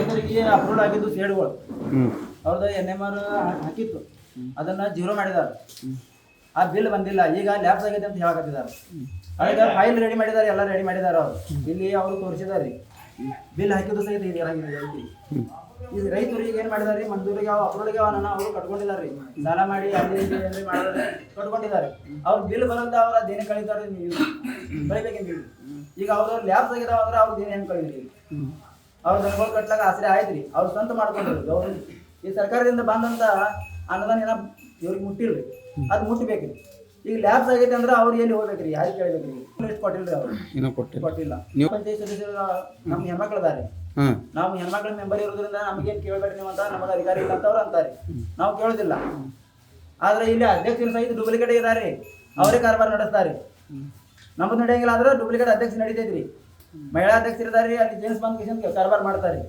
ರೈತರಿಗೆ ಅಪ್ರೂವ್ ಆಗಿದ್ದು ಸೇಡ್ಗಳು. ಅವ್ರದ್ದು ಎನ್ ಎಂ ಆರ್ ಹಾಕಿತ್ತು. ಅದನ್ನ ಜೀರೋ ಮಾಡಿದ್ದಾರೆ. ಆ ಬಿಲ್ ಬಂದಿಲ್ಲ. ಈಗ ಲ್ಯಾಬ್ಸ್ ಆಗಿದೆ ಅಂತ ಹೇಳಕತ್ತಿದ್ದಾರೆ. ಅದಕ್ಕೆ ಫೈಲ್ ರೆಡಿ ಮಾಡಿದ್ದಾರೆ. ಎಲ್ಲ ರೆಡಿ ಮಾಡಿದ್ದಾರೆ ಅವರು. ಇಲ್ಲಿ ಅವರು ತೋರಿಸಿದಾರೆ ರೀ. ಬಿಲ್ ಹಾಕಿದ್ದು ಸಹಿತ ಇದು ಈಗ ರೈತರಿಗೆ ಏನ್ ಮಾಡಿದಾರೆ ಮಂಜೂರಿಗೆ ಅವ ಅಪ್ರೂವ್ಗೆ ಅವನ ಅವರು ಕಟ್ಕೊಂಡಿದ್ದಾರೆ ರೀ. ಸಾಲ ಮಾಡಿ ಅಲ್ಲಿ ಮಾಡಿದ್ರೆ ಕಟ್ಕೊಂಡಿದ್ದಾರೆ. ಅವ್ರ ಬಿಲ್ ಬರಂತ ಅವ್ರ ದೇನೆ ಕಳೀತಾರೆ ನೀವು. ಬೆಳಿಬೇಕೇನು ಹೇಳಿ ಈಗ ಅವ್ರ ಲ್ಯಾಬ್ಸ್ ಆಗಿದಾವ ಅಂದ್ರೆ ಅವ್ರದ್ದು ಏನು ಹೆಂಗೆ ಕಳೀರಿ ಅವ್ರ ದನಗಳು ಕಟ್ಲಾಕ ಆಸರೆ ಆಯ್ತ್ರಿ. ಅವ್ರ ಸ್ವಂತ ಮಾಡ್ಕೊಂಡ್ರು ಗೌರ್ಮೆಂಟ್ ಈ ಸರ್ಕಾರದಿಂದ ಬಂದಂತ ಅನುದಾನ ಏನ ಇವ್ರಿಗೆ ಮುಟ್ಟಿಲ್ರಿ ಅದು ಮುಟ್ಟಬೇಕ್ರಿ ಈಗ ಲ್ಯಾಬ್ಸ್ ಆಗೈತೆ ಅಂದ್ರೆ ಅವ್ರು ಎಲ್ಲಿ ಹೋಗ್ಬೇಕ್ರಿ? ಯಾರಿಗೆ ಕೇಳ್ಬೇಕ್ರಿ? ಎಷ್ಟು ಕೊಟ್ಟಿಲ್ರಿ ಅವ್ರು. ಇನ್ನೂ ಕೊಟ್ಟಿಲ್ಲ. ಕೊಟ್ಟಿಲ್ಲ. ನೀವು- ಪಂಚಾಯತ್ ಸದಸ್ಯರು ನಮ್ಮ ಹೆಣ್ಮಕ್ಳದಾರೆ ನಾವು ಹೆಣ್ಮಕ್ಳ ಮೆಂಬರ್ ಇರೋದ್ರಿಂದ ನಮಗೇನು ಕೇಳಬೇಡ್ರಿ ನೀವು ಅಂತ ನಮಗೆ ಅಧಿಕಾರಿ ಇಲ್ಲ ಅಂತ ಅವ್ರು ಅಂತಾರೆ. ನಾವು ಕೇಳೋದಿಲ್ಲ. ಆದ್ರೆ ಇಲ್ಲಿ ಅಧ್ಯಕ್ಷರು ಸಹಿತ ಡೂಪ್ಲಿಕೇಟ್ ಇದ್ದಾರೆ ಅವರೇ ಕಾರ್ಬಾರ್ ನಡೆಸ್ತಾರೆ ನಮ್ದು ನಡೆಯಂಗಿಲ್ಲ ಆದ್ರೆ ಡೂಪ್ಲಿಕೇಟ್ ಅಧ್ಯಕ್ಷ ನಡೀತೈತ್ರಿ. ಮಹಿಳಾ ಅಧ್ಯಕ್ಷರು ಇದ್ದಾರೆ ಅಲ್ಲಿ ಜೇಮ್ಸ್ ಬಂದ್ ಕಿಶನ್ ಕಾರ್ಬಾರ್ ಮಾಡ್ತಾರೆ.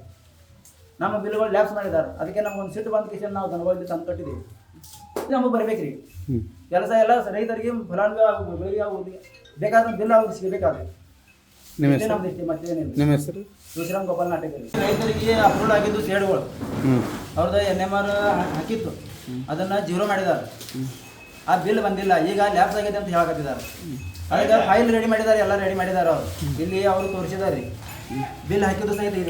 ನಮ್ಮ ಬಿಲ್ಗಳು ಲ್ಯಾಪ್ಸ್ ಮಾಡಿದ್ದಾರೆ. ಅದಕ್ಕೆ ನಮ್ಗೆ ಒಂದು ಸಿಟ್ಟು ಬಂದ್ ಕಿಶನ್ ನಾವು ದನಗಳಲ್ಲಿ ತಂದು ಕಟ್ಟಿದ್ದೀವಿ. ನಮಗೆ ಬರ್ಬೇಕ್ರಿ. ಹ್ಞೂ ಕೆಲಸ ಎಲ್ಲ ರೈತರಿಗೆ ಫಲಾನುಭವಿ ಆಗೋದು ಬೆಳಿಗ್ಗೆ ಆಗೋದು ಬೇಕಾದ ಬಿಲ್ ಅವ್ರಿಗೆ ಸಿಗಬೇಕಾದ್ರೆ. ನಿಮ್ಮ ಹೆಸರು? ಗೋಪಾಲ್ ನಾಟಕ ರೈತರಿಗೆ ಅಪ್ರೂವ್ ಆಗಿದ್ದು ಸೇಡ್ಗಳು. ಅವ್ರದ್ದು ಎನ್ ಎಂ ಆರ್ ಹಾಕಿತ್ತು. ಅದನ್ನ ಜೀರೋ ಮಾಡಿದ್ದಾರೆ. ಆ ಬಿಲ್ ಬಂದಿಲ್ಲ. ಈಗ ಲ್ಯಾಬ್ಸ್ ಆಗಿದೆ ಅಂತ ಹೇಳಕತ್ತಿದ್ದಾರೆ. ಅದಕ್ಕೆ ಫೈಲ್ ರೆಡಿ ಮಾಡಿದ್ದಾರೆ, ಎಲ್ಲ ರೆಡಿ ಮಾಡಿದ್ದಾರೆ ಅವರು. ಇಲ್ಲಿ ಅವರು ತೋರಿಸಿದಾರೆ ಬಿಲ್ ಹಾಕಿದ್ದು ಸಹಿತ ಇದು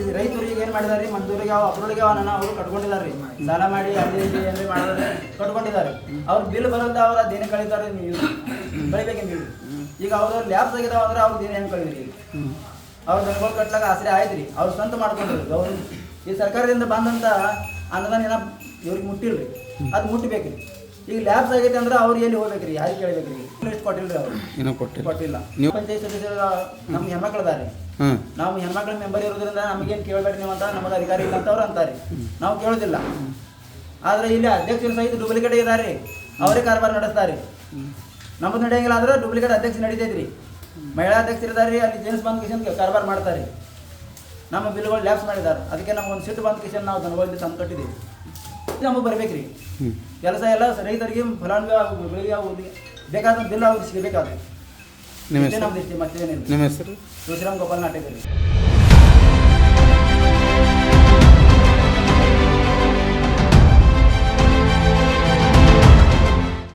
ಈಗ ಐತಿ ಈಗ ಏನು ಮಾಡಿದ್ದಾರೆ? ಮಂಜೂರಿಗೆ ಅವ ಅಪ್ರೂವ್ಗೆ ಅವನ ಅವರು ಕಟ್ಕೊಂಡಿದ್ದಾರೆ. ಸಾಲ ಮಾಡಿ, ಅಲ್ಲಿ ಮಾಡಿದ್ರೆ ಕಟ್ಕೊಂಡಿದ್ದಾರೆ. ಅವ್ರ ಬಿಲ್ ಬರೋದ ಅವ್ರ ದಿನ ಕಳೀತಾರೆ ನೀವು? ನೀವು ಈಗ ಅವರು ಲ್ಯಾಬ್ಸ್ ಆಗಿದಾವ ಅಂದ್ರೆ ಅವ್ರದ್ದು ಏನು ಹೆಂಗೆ ಕಳೀರಿ ಅವ್ರ ದನಗಳು ಕಟ್ಲಾಕ ಆಸರೆ ಆಯ್ತು ರೀ ಅವ್ರು ಸ್ವಂತ ಮಾಡ್ಕೊಂಡ್ರು ಗೌರ್ಮೆಂಟ್ ಈ ಸರ್ಕಾರದಿಂದ ಬಂದಂತ ಅನುದಾನ ಏನ ಇವ್ರಿಗೆ ಮುಟ್ಟಿಲ್ರಿ ಅದು ಮುಟ್ಟಬೇಕ್ರಿ ಈಗ ಲ್ಯಾಬ್ಸ್ ಆಗೈತೆ ಅಂದ್ರೆ ಅವ್ರು ಎಲ್ಲಿ ಹೋಗ್ಬೇಕ್ರಿ? ಯಾರಿಗೆ ಕೇಳ್ಬೇಕ್ರಿ? ಎಷ್ಟು ಕೊಟ್ಟಿಲ್ರಿ ಅವ್ರು. ಕೊಟ್ಟಿಲ್ಲ. ಕೊಟ್ಟಿಲ್ಲ. ನೀವು- ಪಂಚಾಯತ್ ಸದಸ್ಯರು ನಮ್ಮ ಹೆಣ್ಮಕ್ಳು ಅದಾರೆ. ಹಾಂ ನಾವು ಹೆಣ್ಮಕ್ಳ ಮೆಂಬರ್ ಇರೋದ್ರಿಂದ ನಮಗೇನು ಕೇಳಬೇಡ್ರಿ ನೀವು ಅಂತ ನಮ್ಮದು ಅಧಿಕಾರಿ ಇಲ್ಲ ಅಂತ ಅವ್ರು ಅಂತಾರೆ. ನಾವು ಕೇಳೋದಿಲ್ಲ. ಆದ್ರೆ ಇಲ್ಲಿ ಅಧ್ಯಕ್ಷರು ಸಹಿತ ಡೂಪ್ಲಿಕೇಟ್ ಇದ್ದಾರೆ ಅವರೇ ಕಾರ್ಬಾರ್ ನಡೆಸ್ತಾರೆ. ನಮ್ಮದು ನಡೆಯಂಗಿಲ್ಲ ಅಂದ್ರೆ ಡೂಪ್ಲಿಕೇಟ್ ಅಧ್ಯಕ್ಷ ನಡೀತೈತ್ರಿ. ಮಹಿಳಾ ಅಧ್ಯಕ್ಷರಿದ್ದಾರೆ ಅಲ್ಲಿ ಜೇನ್ಸ್ ಬಂದ್ ಕಿಶನ್ ಕಾರ್ಬಾರ್ ಮಾಡ್ತಾರೆ. ನಮ್ಮ ಬಿಲ್ಗಳು ಲ್ಯಾಪ್ಸ್ ಮಾಡಿದ್ದಾರೆ. ಅದಕ್ಕೆ ನಮ್ಗೆ ಒಂದು ಸಿಟ್ಟು ಬಂದ ಕಿಶನ್ ನಾವು ದನಗಳಲ್ಲಿ ತಂದು ಕಟ್ಟಿದ್ದೀವಿ. ನಮಗೆ ಬರ್ಬೇಕ್ರಿ. ಹ್ಞೂ ಕೆಲಸ ಎಲ್ಲ ರೈತರಿಗೆ ಫಲಾನುಭವಿ ಆಗೋದು ಬೆಳಿಗ್ಗೆ ಆಗೋದು ಬೇಕಾದ ಬಿಲ್ ಅವ್ರಿಗೆ ಸಿಗಬೇಕಾದ್ರೆ. ನಮ್ಮ ಇಷ್ಟೇ ಮತ್ತೇನಿಲ್ಲ. ಗೋಪಾಲ್ ನಾಟಕರಿ